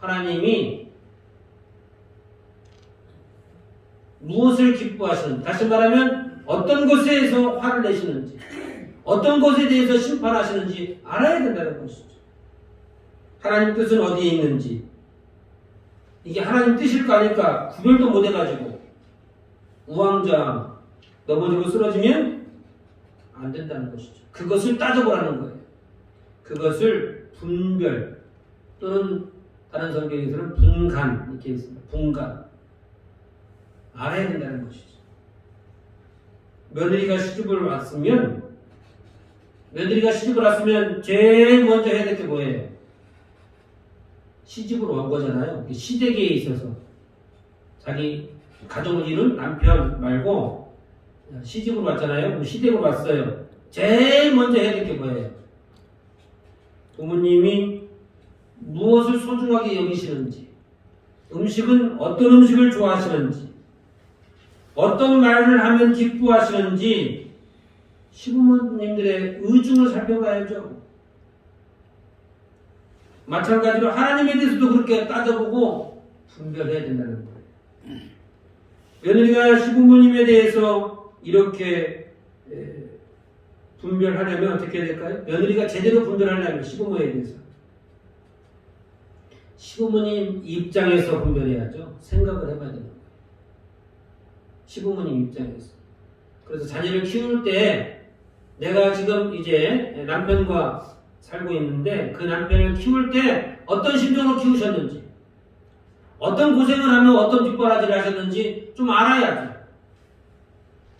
하나님이 무엇을 기뻐하시는지 다시 말하면 어떤 것에서 화를 내시는지 어떤 것에 대해서 심판하시는지 알아야 된다는 것이죠. 하나님 뜻은 어디에 있는지 이게 하나님 뜻일까 아닐까 구별도 못 해가지고 우왕좌왕 넘어지고 쓰러지면 안 된다는 것이죠. 그것을 따져보라는 거예요. 그것을 분별 또는 다른 성경에서는 분간 이렇게 있습니다. 분간 알아야 된다는 것이죠. 며느리가 시집을 왔으면 며느리가 시집을 왔으면 제일 먼저 해야 될 게 뭐예요? 시집으로 온 거잖아요. 시댁에 있어서 자기 가족을 이룬 남편 말고 시집으로 왔잖아요. 시댁으로 왔어요. 제일 먼저 해야 될 게 뭐예요? 부모님이 무엇을 소중하게 여기시는지, 음식은 어떤 음식을 좋아하시는지, 어떤 말을 하면 기뻐하시는지, 시부모님들의 의중을 살펴봐야죠. 마찬가지로 하나님에 대해서도 그렇게 따져보고 분별해야 된다는 거예요. 며느리가 시부모님에 대해서 이렇게 에, 분별하려면 어떻게 해야 될까요? 며느리가 제대로 분별하려면 시부모에 대해서 시부모님 입장에서 분별해야죠. 생각을 해봐야 거예요. 시부모님 입장에서. 그래서 자녀를 키울 때 내가 지금 이제 남편과 살고 있는데 그 남편을 키울 때 어떤 심정으로 키우셨는지 어떤 고생을 하며 어떤 뒷바라지를 하셨는지 좀 알아야죠.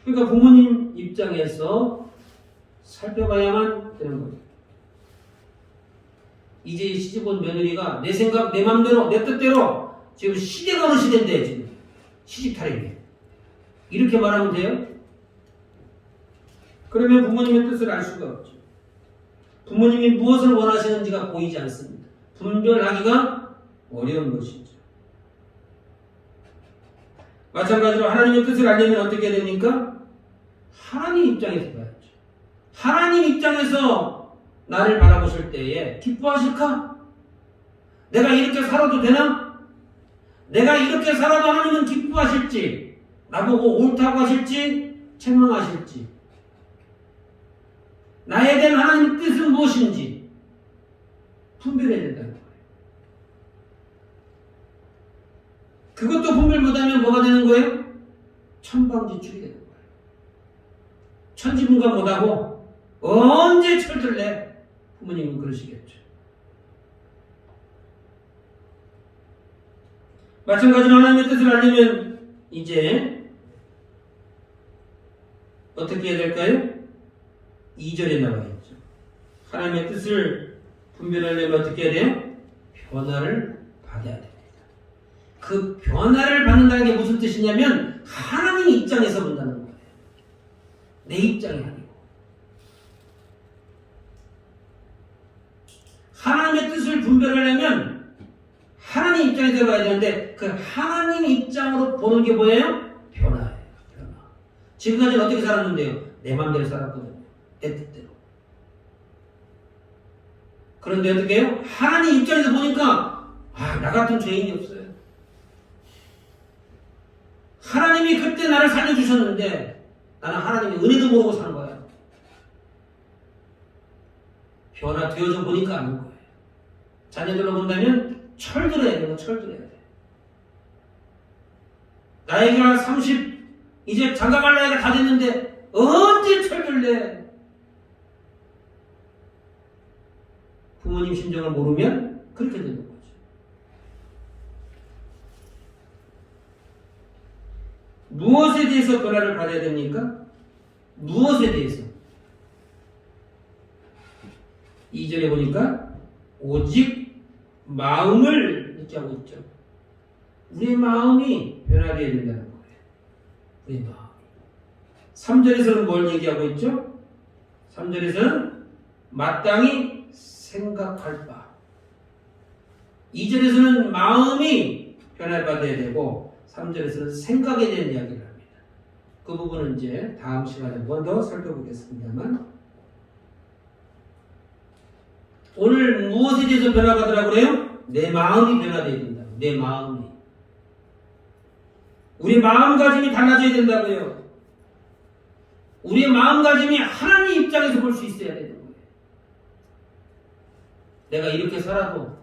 그러니까 부모님 입장에서 살펴봐야만 되는 거예요. 이제 시집 온 며느리가 내 생각, 내 맘대로, 내 뜻대로 지금 시대가 어느 시대인데 지금 시집 탈이네. 이렇게 말하면 돼요? 그러면 부모님의 뜻을 알 수가 없죠. 부모님이 무엇을 원하시는지가 보이지 않습니다. 분별하기가 어려운 것이죠. 마찬가지로 하나님의 뜻을 알려면 어떻게 해야 됩니까? 하나님 입장에서 봐야죠. 하나님 입장에서 나를 바라보실 때에 기뻐하실까? 내가 이렇게 살아도 되나? 내가 이렇게 살아도 하나님은 기뻐하실지, 나보고 옳다고 하실지, 책망하실지, 나에 대한 하나님의 뜻은 무엇인지 분별해야 된다는 거예요. 그것도 분별 못하면 뭐가 되는 거예요? 천방지축이 되는 거예요. 천지분간 못하고 언제 철들래? 부모님은 그러시겠죠. 마찬가지로 하나님의 뜻을 알려면 이제 어떻게 해야 될까요? 2절에 나와 있죠. 하나님의 뜻을 분별하려면 어떻게 해야 돼요? 변화를 받아야 됩니다. 그 변화를 받는다는 게 무슨 뜻이냐면 하나님 입장에서 본다는 거예요. 내 입장이 아니고. 하나님의 뜻을 분별하려면 하나님 입장에서 봐야 되는데 그 하나님 입장으로 보는 게 뭐예요? 변화예요. 변화. 지금까지 어떻게 살았는데요? 내 마음대로 살았거든요. 내 뜻대로. 그런데 어떻게 해요? 하나님 입장에서 보니까 아, 나 같은 죄인이 없어요. 하나님이 그때 나를 살려주셨는데 나는 하나님의 은혜도 모르고 사는 거야. 변화되어져 보니까 아는 거예요. 자녀들로 본다면 철들어야 돼요. 철들어야 돼. 나이가 30 이제 장가갈 나이가 다 됐는데 언제 철들래? 부모님 심정을 모르면 그렇게 되는 거죠. 무엇에 대해서 변화를 받아야 됩니까? 무엇에 대해서? 2절에 보니까 오직 마음을 이렇게 하고 있죠. 우리의 마음이 변화되어야 된다는 거예요. 우리 마음. 3절에서는 뭘 얘기하고 있죠? 3절에서는 마땅히 생각할 바. 2절에서는 마음이 변화받아야 되고 3절에서는 생각에 대한 이야기를 합니다. 그 부분은 이제 다음 시간에 한번 더 살펴보겠습니다만 오늘 무엇에 대해서 변화받으라고 그래요? 내 마음이 변화되어야 된다. 내 마음이. 우리 마음가짐이 달라져야 된다고요. 우리의 마음가짐이 하나님 입장에서 볼 수 있어야 되는 거예요. 내가 이렇게 살아도,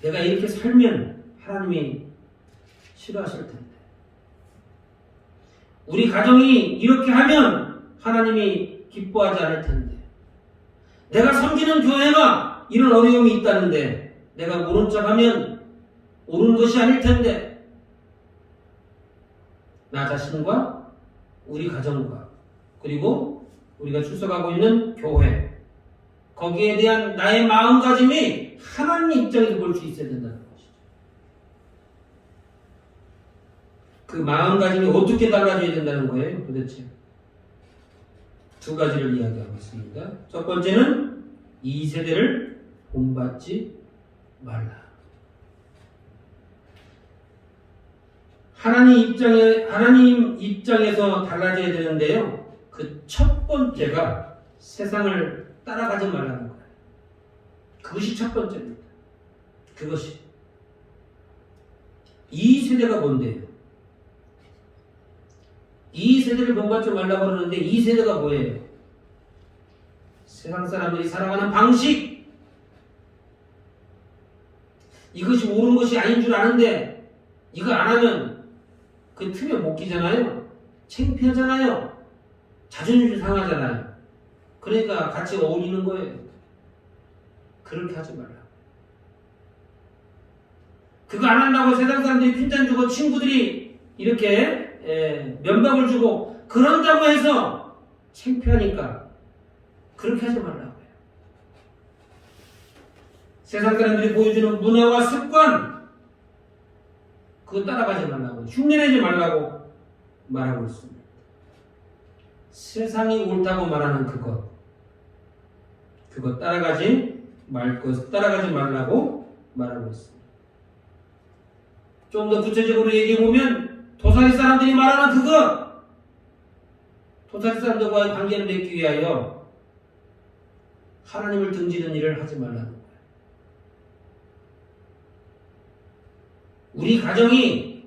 내가 이렇게 살면 하나님이 싫어하실 텐데. 우리 가정이 이렇게 하면 하나님이 기뻐하지 않을 텐데. 내가 섬기는 교회가 이런 어려움이 있다는데 내가 모른 척 하면 옳은 것이 아닐 텐데. 나 자신과 우리 가정과 그리고 우리가 출석하고 있는 교회 거기에 대한 나의 마음가짐이 하나님 입장에서 볼 수 있어야 된다는 것이죠. 그 마음가짐이 어떻게 달라져야 된다는 거예요, 도대체? 두 가지를 이야기하고 있습니다. 첫 번째는 이 세대를 본받지 말라. 하나님 입장에 하나님 입장에서 달라져야 되는데요. 그 첫 번째가 세상을 따라가지 말라는 거예요. 그것이 첫 번째입니다. 그것이 이 세대가 뭔데요? 이 세대를 본받지 말라고 그러는데 이 세대가 뭐예요? 세상 사람들이 살아가는 방식 이것이 옳은 것이 아닌 줄 아는데 이거 안 하면 그 틈에 못 끼잖아요. 창피하잖아요. 자존심 상하잖아요. 그러니까 같이 어울리는 거예요. 그렇게 하지 말라. 그거 안 한다고 세상 사람들이 핀잔 주고 친구들이 이렇게 에, 면박을 주고 그런다고 해서 창피하니까 그렇게 하지 말라고요. 세상 사람들이 보여주는 문화와 습관 그거 따라가지 말라고 흉내내지 말라고 말하고 있습니다. 세상이 옳다고 말하는 그것 그거 따라가지 말 것, 따라가지 말라고 말하고 있습니다. 좀 더 구체적으로 얘기해 보면 도사리 사람들이 말하는 그것 도사리 사람들과의 관계를 맺기 위하여 하나님을 등지는 일을 하지 말라는 거예요. 우리 가정이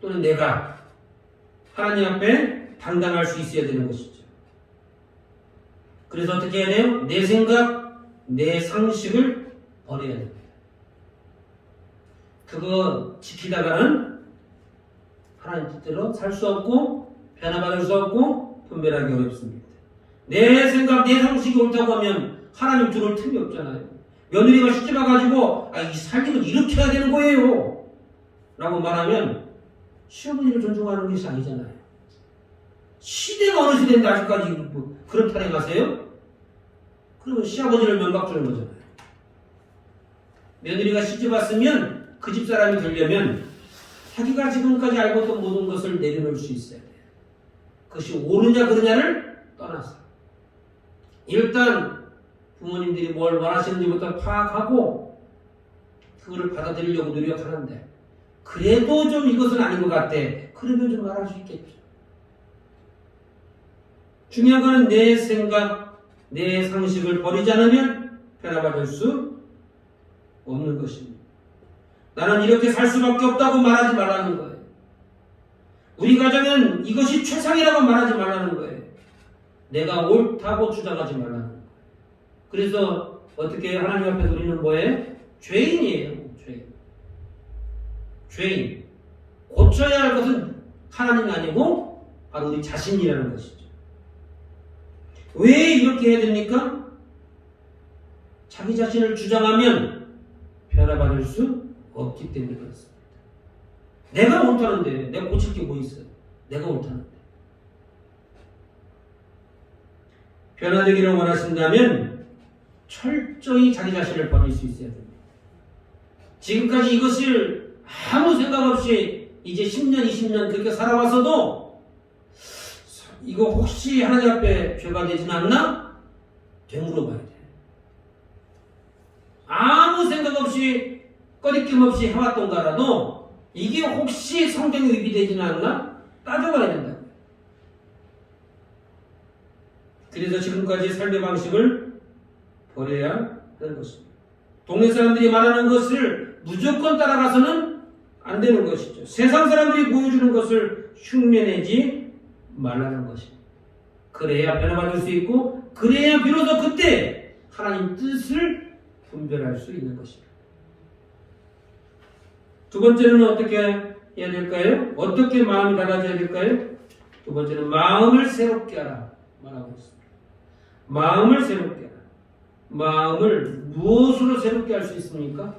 또는 내가 하나님 앞에 당당할 수 있어야 되는 것이죠. 그래서 어떻게 해야 돼요? 내 생각, 내 상식을 버려야 됩니다. 그거 지키다가는 하나님 뜻대로 살 수 없고 변화받을 수 없고 분별하기 어렵습니다. 내 생각, 내 상식이 옳다고 하면 하나님 들을 틈이 없잖아요. 며느리가 시집 와 가지고 아, 이 살림은 이렇게 해야 되는 거예요. 라고 말하면 시어머니를 존중하는 것이 아니잖아요. 시대가 어느 시대인데 아직까지 뭐 그런 탄핵 하세요? 그러면 시아버지를 면박 주는 거잖아요. 며느리가 시집 왔으면 그 집 사람이 되려면 자기가 지금까지 알고 있던 모든 것을 내려놓을 수 있어야 돼요. 그것이 옳으냐 떠나서 일단 부모님들이 뭘 원하시는지부터 파악하고 그거를 받아들이려고 노력하는데 그래도 좀 이것은 아닌 것 같아. 그러면 좀 말할 수 있겠죠. 중요한 거는 내 생각, 내 상식을 버리지 않으면 변화받을 수 없는 것입니다. 나는 이렇게 살 수밖에 없다고 말하지 말라는 거예요. 우리 가정은 이것이 최상이라고 말하지 말라는 거예요. 내가 옳다고 주장하지 말라는 거예요. 그래서 어떻게 하나님 앞에 우리는 뭐예요? 죄인이에요. 죄인. 죄인. 고쳐야 할 것은 하나님이 아니고 바로 우리 자신이라는 것이죠. 왜 이렇게 해야 됩니까? 자기 자신을 주장하면 변화받을 수 없기 때문에 그렇습니다. 내가 못하는데 내가 고칠 게 뭐 있어요? 내가 못하는데. 변화되기를 원하신다면 철저히 자기 자신을 버릴 수 있어야 됩니다. 지금까지 이것을 아무 생각 없이 이제 10년, 20년 그렇게 살아와서도 이거 혹시 하나님 앞에 죄가 되진 않나? 되물어 봐야 돼. 아무 생각 없이 꺼리낌 없이 해왔던가라도 이게 혹시 성경에 위비되지는 않나? 따져봐야 된다. 그래서 지금까지 삶의 방식을 버려야 하는 것입니다. 동네 사람들이 말하는 것을 무조건 따라가서는 안 되는 것이죠. 세상 사람들이 보여주는 것을 흉내내지 말라는 것입니다. 그래야 변화받을 수 있고, 그래야 비로소 그때 하나님 뜻을 분별할 수 있는 것입니다. 두 번째는 어떻게 해야 될까요? 어떻게 마음이 달라져야 될까요? 두 번째는 마음을 새롭게 하라 말하고 있습니다. 마음을 새롭게 하라. 마음을 무엇으로 새롭게 할 수 있습니까?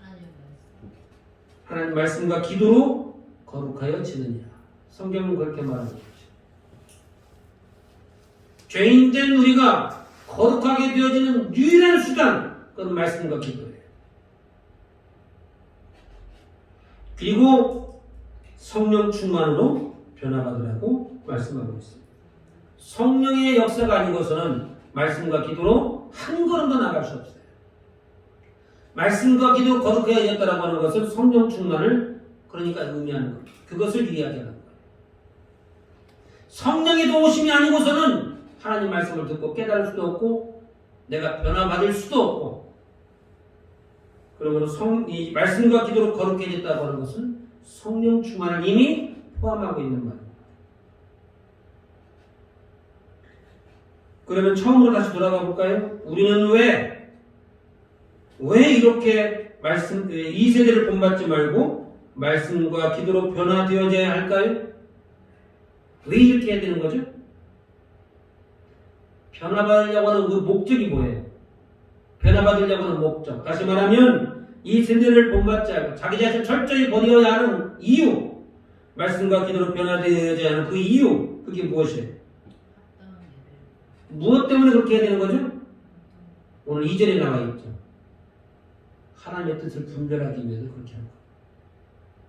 하나님 말씀. 하나님 말씀과 기도로 거룩하여 지느니라. 성경은 그렇게 말하고 있죠. 죄인된 우리가 거룩하게 되어지는 유일한 수단, 그건 말씀과 기도예요. 그리고 성령 충만으로 변화받으라고 말씀하고 있습니다. 성령의 역사가 아니고서는 말씀과 기도로 한 걸음도 나갈 수 없어요. 말씀과 기도 거룩해야겠다라고 하는 것은 성령 충만을 그러니까 의미하는 겁니다. 그것을 이야기하는 거예요. 성령의 도우심이 아니고서는 하나님 말씀을 듣고 깨달을 수도 없고 내가 변화받을 수도 없고 그러므로 성, 이 말씀과 기도로 거룩해졌다고 하는 것은 성령 충만을 이미 포함하고 있는 말입니다. 그러면 처음으로 다시 돌아가 볼까요? 우리는 왜, 왜 이렇게 말씀, 이 세대를 본받지 말고 말씀과 기도로 변화되어져야 할까요? 왜 이렇게 해야 되는 거죠? 변화받으려고 하는 그 목적이 뭐예요? 변화받으려고 하는 목적. 다시 말하면 이 세대를 본받지 않고 자기 자신 철저히 버려야 하는 이유. 말씀과 기도로 변화되어야 하는 그 이유. 그게 무엇이에요? 무엇 때문에 그렇게 해야 되는 거죠? 오늘 2절에 나와 있죠. 하나님의 뜻을 분별하기 위해서 그렇게 하는 거예요.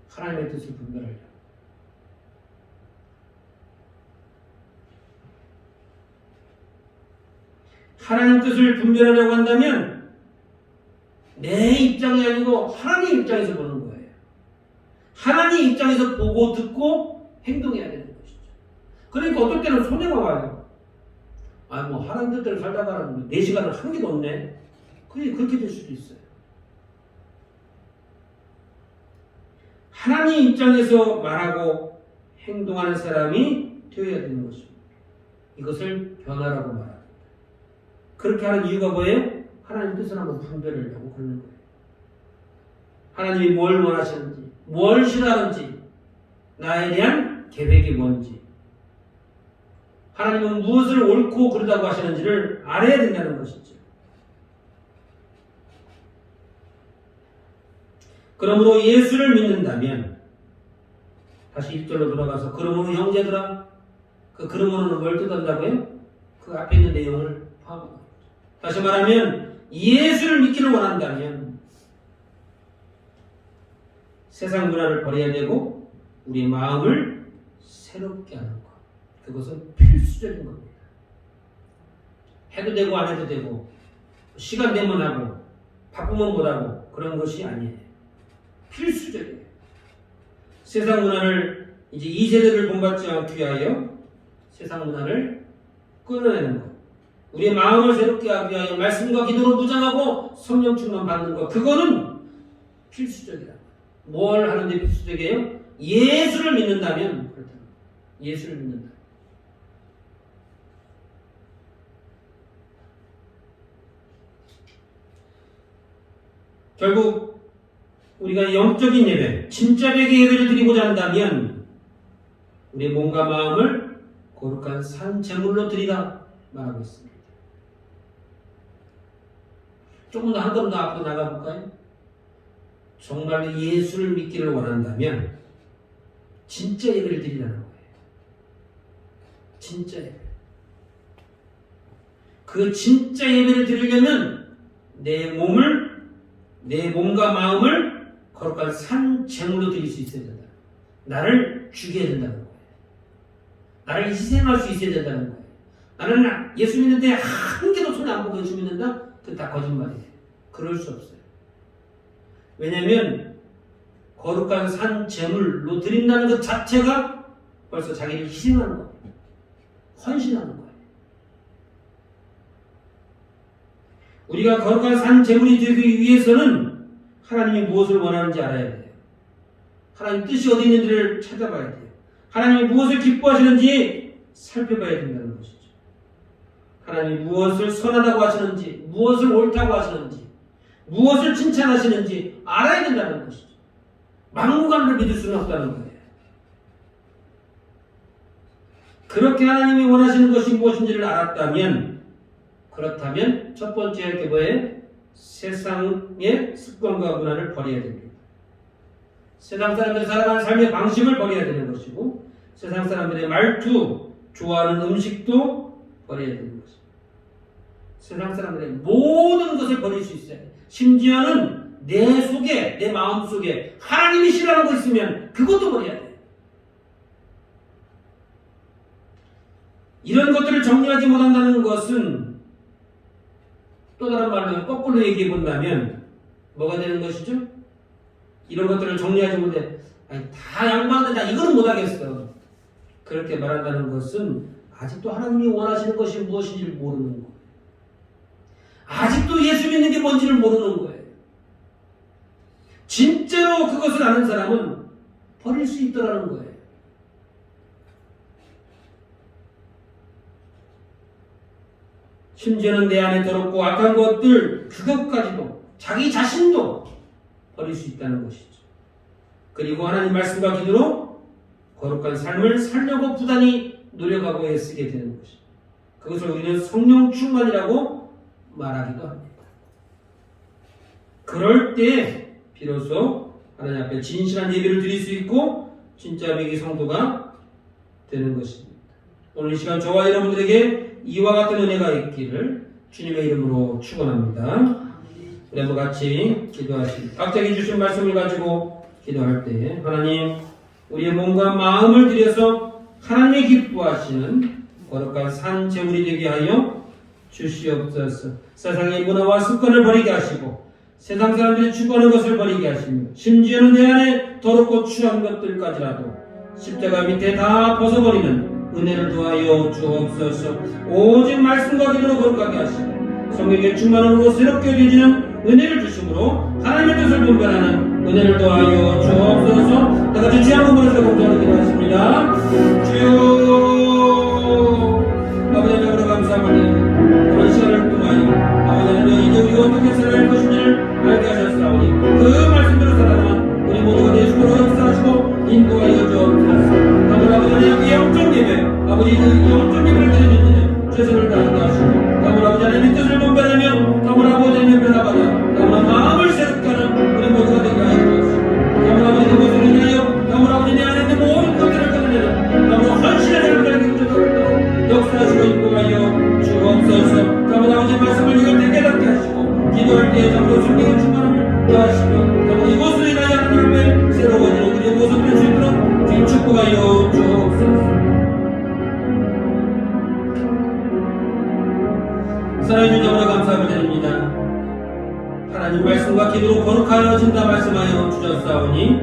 하나님의 뜻을 분별하려고. 하나님 뜻을 분별하려고 한다면 내 입장이 아니고 하나님 입장에서 보는 거예요. 하나님 입장에서 보고 듣고 행동해야 되는 것이죠. 그러니까 어떨 때는 손해가 와요. 아, 뭐, 하나님 뜻대로 살다가는 내 시간을 한 개도 없네. 그게 그렇게 될 수도 있어요. 하나님 입장에서 말하고 행동하는 사람이 되어야 되는 것입니다. 이것을 변화라고 말합니다. 그렇게 하는 이유가 뭐예요? 하나님 뜻을 한번 분별하려고 그러는 거예요. 하나님이 뭘 원하시는지, 뭘 싫어하는지, 나에 대한 계획이 뭔지, 하나님은 무엇을 옳고 그르다고 하시는지를 알아야 된다는 것이죠. 그러므로 예수를 믿는다면 다시 1절로 돌아가서 그러므로 형제들아 그 그러므로는 뭘 뜻한다고요? 그 앞에 있는 내용을 포함합니다. 다시 말하면 예수를 믿기를 원한다면 세상 문화를 버려야 되고 우리 마음을 새롭게 하는 것. 그것은 필수적인 겁니다. 해도 되고 안 해도 되고 시간 되면 하고 바쁘면 못하고 그런 것이 아니에요. 필수적이에요. 세상 문화를 이제 이 세대를 본받지 않기 위하여 세상 문화를 끊어내는 것. 우리의 마음을 새롭게 하기 위하여 말씀과 기도로 무장하고 성령 충만 받는 것. 그거는 필수적이다. 뭘 하는데 필수적이에요? 예수를 믿는다면 그렇다. 예수를 믿는다. 결국 우리가 영적인 예배, 진짜 백의 예배를 드리고자 한다면 우리의 몸과 마음을 거룩한 산 제물로 드리라 말하고 있습니다. 조금 더 한 걸음 더 앞으로 나가볼까요? 정말 예수를 믿기를 원한다면 진짜 예배를 드리라는 거예요. 진짜 예배. 그 진짜 예배를 드리려면 내 몸을 내 몸과 마음을 거룩한 산 제물로 드릴 수 있어야 된다. 나를 죽여야 된다는 거예요. 나를 희생할 수 있어야 된다는 거예요. 나는 예수 믿는데 한 개도 손에 안 보고 예수 믿는다? 그건 다 거짓말이에요. 그럴 수 없어요. 왜냐하면 거룩한 산 제물로 드린다는 것 자체가 벌써 자기를 희생하는 거예요. 헌신하는 거예요. 우리가 거룩한 산 제물이 되기 위해서는 하나님이 무엇을 원하는지 알아야 돼요. 하나님 뜻이 어디 있는지를 찾아봐야 돼요. 하나님이 무엇을 기뻐하시는지 살펴봐야 된다는 것이죠. 하나님이 무엇을 선하다고 하시는지, 무엇을 옳다고 하시는지, 무엇을 칭찬하시는지 알아야 된다는 것이죠. 막무가내로 믿을 수는 없다는 거예요. 그렇게 하나님이 원하시는 것이 무엇인지를 알았다면, 그렇다면 첫 번째 할게 뭐예요? 세상의 습관과 문화를 버려야 됩니다. 세상 사람들이 살아가는 삶의 방식을 버려야 되는 것이고, 세상 사람들의 말투, 좋아하는 음식도 버려야 되는 것입니다. 세상 사람들의 모든 것을 버릴 수 있어요. 심지어는 내 속에, 내 마음 속에 하나님이 싫어하는 거 있으면 그것도 버려야 돼요. 이런 것들을 정리하지 못한다는 것은 또 다른 말로 거꾸로 얘기해 본다면 뭐가 되는 것이죠? 이런 것들을 정리하지 못해 아니, 다 양반한테 나 이거는 못하겠어. 그렇게 말한다는 것은 아직도 하나님이 원하시는 것이 무엇인지 를 모르는 거예요. 아직도 예수 믿는 게 뭔지를 모르는 거예요. 진짜로 그것을 아는 사람은 버릴 수 있더라는 거예요. 심지어는 내 안에 더럽고 악한 것들 그것까지도 자기 자신도 버릴 수 있다는 것이죠. 그리고 하나님 말씀과 기도로 거룩한 삶을 살려고 부단히 노력하고 애쓰게 되는 것이죠. 그것을 우리는 성령 충만이라고 말하기도 합니다. 그럴 때 비로소 하나님 앞에 진실한 예배를 드릴 수 있고 진짜 배기 성도가 되는 것입니다. 오늘 이 시간 저와 여러분들에게 이와 같은 은혜가 있기를 주님의 이름으로 축원합니다. 한번 같이 기도하십니다. 각자에게 주신 말씀을 가지고 기도할 때 하나님 우리의 몸과 마음을 들여서 하나님이 기뻐하시는 거룩한 산 제물이 되게 하여 주시옵소서. 세상의 문화와 습관을 버리게 하시고 세상 사람들이 추구하는 것을 버리게 하시며 심지어는 내 안에 더럽고 추한 것들까지라도 십자가 밑에 다 벗어버리는 은혜를 더하여 주옵소서. 오직 말씀과 기도로 거룩하게 하시고 성령의 충만함으로 새롭게 되지는 은혜를 주심으로 하나님의 뜻을 분별하는 은혜를 더하여 주옵소서. 다 같이 주여 한번 부르시고 공부하는 기도하십니다. 주여 여러분 감사함을 드립니다. 하나님 말씀과 기도로 거룩하여진다 말씀하여 주셨사오니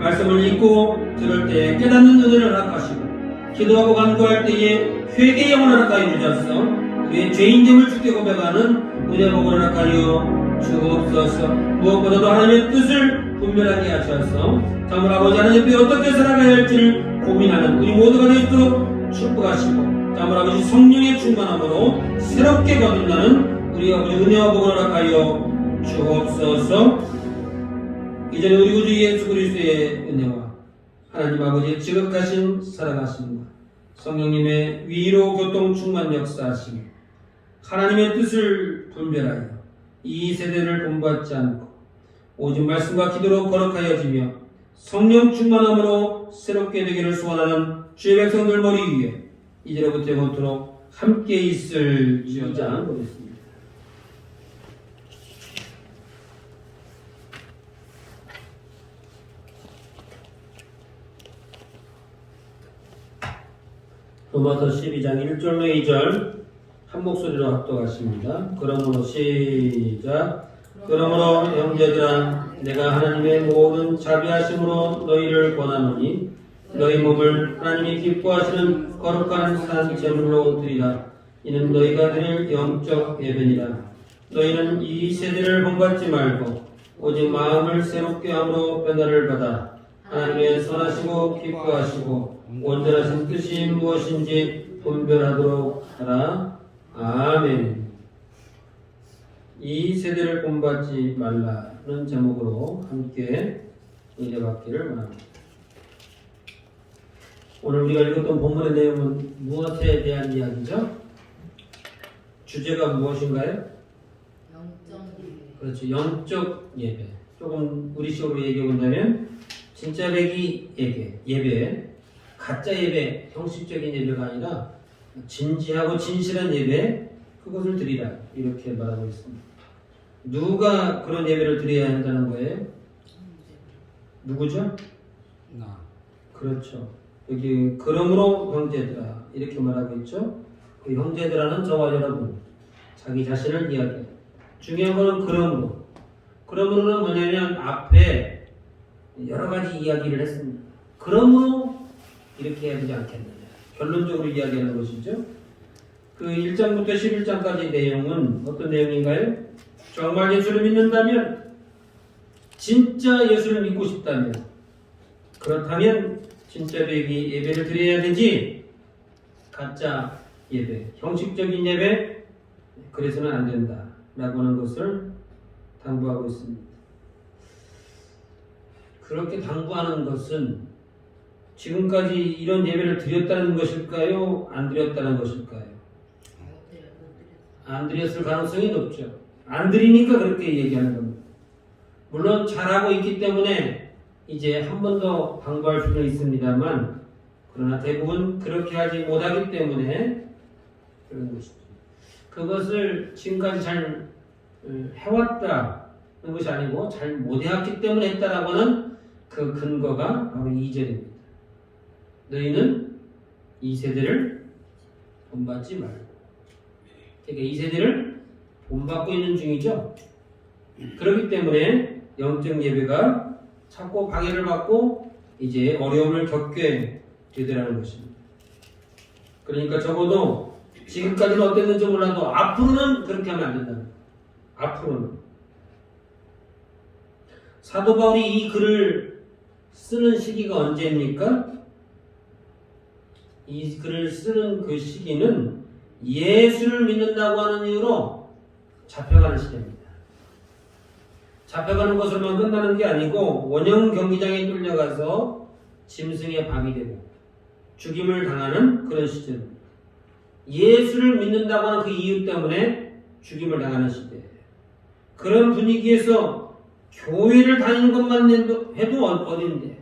말씀을 읽고 들을 때 깨닫는 은혜를 허락하시고 기도하고 간구할 때에 회개의 영을 허락하여 주셨어 우리의 죄인됨을 주께 고백하는 은혜 복을 허락하여 주옵소서. 무엇보다도 하나님의 뜻을 분별하게 하셔서 참으로 아버지 하나님께 어떻게 살아가야 할지를 고민하는 우리 모두가 되도록 축복하시고 참으로 아버지 성령의 충만함으로 새롭게 거듭나는 우리 아버지 은혜와 복을 허락하여 주옵소서. 이전에 우리 구주 예수 그리스도의 은혜와 하나님 아버지의 지극하신 사랑하심과 성령님의 위로 교통 충만 역사하심이 하나님의 뜻을 분별하여 이 세대를 본받지 않고 오직 말씀과 기도로 거룩하여지며 성령 충만함으로 새롭게 되기를 소원하는 주의 백성들 머리 위에 이제로부터 영원토록 함께 있을지어다 보겠습니다. 로마서 12장 1절로 2절 한 목소리로 합독하십니다. 그러므로 시작. 그러므로 형제들아 내가 하나님의 모든 자비하심으로 너희를 권하노니 너희 몸을 하나님이 기뻐하시는 거룩한 산 제물로 드리라. 이는 너희가 드릴 영적 예배니라. 너희는 이 세대를 본받지 말고 오직 마음을 새롭게 함으로 변화를 받아 하나님의 선하시고 기뻐하시고 온전하신 뜻이 무엇인지 분별하도록 하라. 아멘. 이 세대를 본받지 말라는 제목으로 함께 은혜 받기를 원합니다. 오늘 우리가 읽었던 본문의 내용은 무엇에 대한 이야기죠? 주제가 무엇인가요? 영점 예배. 그렇죠. 영적 예배. 조금 우리식으로 얘기해 본다면 진짜 배기 예배, 예배, 가짜 예배, 형식적인 예배가 아니라 진지하고 진실한 예배, 그것을 드리라 이렇게 말하고 있습니다. 누가 그런 예배를 드려야 한다는 거예요? 누구죠? 나. 그렇죠. 여기 그러므로 형제들아 이렇게 말하고 있죠. 그 형제들아는 저와 여러분 자기 자신을 이야기해. 중요한 거는 그러므로. 그러므로는 뭐냐면 앞에 여러 가지 이야기를 했습니다. 그러므로 이렇게 해야 되지 않겠느냐. 결론적으로 이야기하는 것이죠. 그 1장부터 11장까지 내용은 어떤 내용인가요? 정말 예수를 믿는다면 진짜 예수를 믿고 싶다면 그렇다면 진짜 배기 예배를 드려야 되지 가짜 예배, 형식적인 예배 그래서는 안 된다 라고 하는 것을 당부하고 있습니다. 그렇게 당부하는 것은 지금까지 이런 예배를 드렸다는 것일까요? 안 드렸다는 것일까요? 안 드렸을 가능성이 높죠. 안 드리니까 그렇게 얘기하는 겁니다. 물론 잘하고 있기 때문에 이제 한 번더 당부할 수는 있습니다만 그러나 대부분 그렇게 하지 못하기 때문에 그런 것이죠. 그것을 지금까지 잘 어, 해왔다는 것이 아니고 잘 못해왔기 때문에 했다라고 하는 그 근거가 바로 2절입니다. 너희는 이 세대를 본받지 말고 그러니까 이 세대를 본받고 있는 중이죠. 그렇기 때문에 영적 예배가 자꾸 방해를 받고 이제 어려움을 겪게 되더라는 것입니다. 그러니까 적어도 지금까지는 어땠는지 몰라도 앞으로는 그렇게 하면 안 된다. 앞으로는 사도 바울이 이 글을 쓰는 시기가 언제입니까? 이 글을 쓰는 그 시기는 예수를 믿는다고 하는 이유로 잡혀가는 시대입니다. 잡혀가는 것으로만 끝나는 게 아니고 원형 경기장에 끌려가서 짐승의 밥이 되고 죽임을 당하는 그런 시대입니다. 예수를 믿는다고 하는 그 이유 때문에 죽임을 당하는 시대예요. 그런 분위기에서 교회를 다니는 것만 해도, 해도 어- 어딘데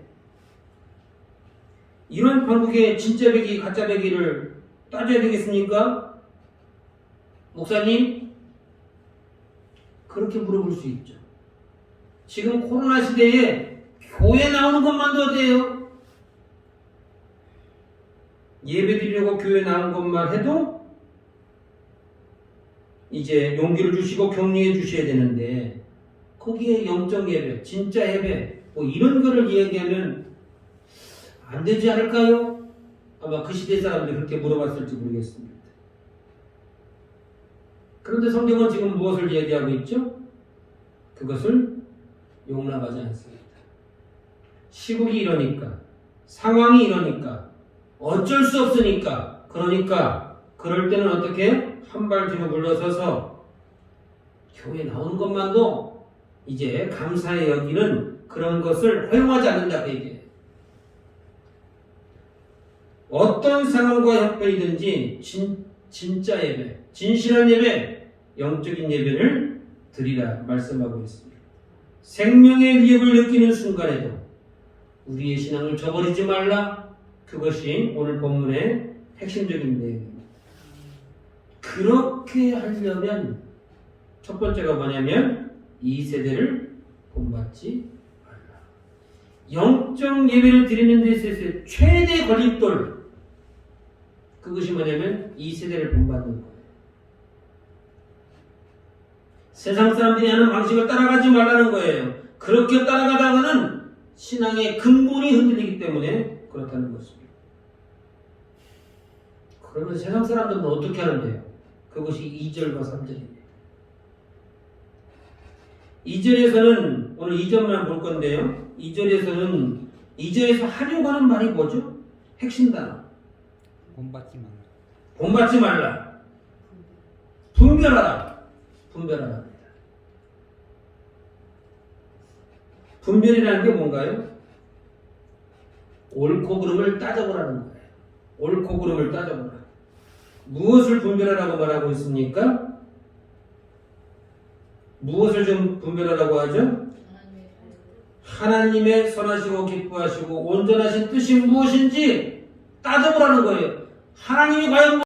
이런 방국의 진짜 배기 가짜 배기를 따져야 되겠습니까? 목사님 그렇게 물어볼 수 있죠. 지금 코로나 시대에 교회 나오는 것만도 어때요? 예배 드리려고 교회 나온 것만 해도 이제 용기를 주시고 격려해 주셔야 되는데 거기에 영적 예배, 진짜 예배 뭐 이런 거를 이야기하면 안 되지 않을까요? 아마 그 시대 사람들이 그렇게 물어봤을지 모르겠습니다. 그런데 성경은 지금 무엇을 얘기하고 있죠? 그것을 용납하지 않습니다. 시국이 이러니까, 상황이 이러니까, 어쩔 수 없으니까, 그러니까, 그럴 때는 어떻게? 한 발 뒤로 물러서서 교회 나오는 것만도 이제 감사의 여기는 그런 것을 허용하지 않는다 그 얘기예요. 어떤 상황과 형편이든지 진, 진짜 예배, 진실한 예배, 영적인 예배를 드리라 말씀하고 있습니다. 생명의 위협을 느끼는 순간에도 우리의 신앙을 저버리지 말라. 그것이 오늘 본문의 핵심적인 내용입니다. 그렇게 하려면 첫 번째가 뭐냐면 이 세대를 본받지 말라. 영적 예배를 드리는 데 있어서의 최대 걸림돌 그것이 뭐냐면 이 세대를 본받는 거예요. 세상 사람들이 하는 방식을 따라가지 말라는 거예요. 그렇게 따라가다가는 신앙의 근본이 흔들리기 때문에 그렇다는 것입니다. 그러면 세상 사람들은 어떻게 하는데요? 그것이 2절과 3절입니다. 2절에서는 오늘 2절만 볼 건데요. 2절에서는 2절에서 하려고 하는 말이 뭐죠? 핵심 단어. 본받지 마라. 본받지 말라. 분별하라. 분별하라. 분별이라는 게 뭔가요? 옳고 그름을 따져보라는 거예요. 옳고 그름을 따져보라. 무엇을 분별하라고 말하고 있습니까? 무엇을 좀 분별하라고 하죠? 하나님의 선하시고 기뻐하시고 온전하신 뜻이 무엇인지 따져보라는 거예요. 하나님이 과연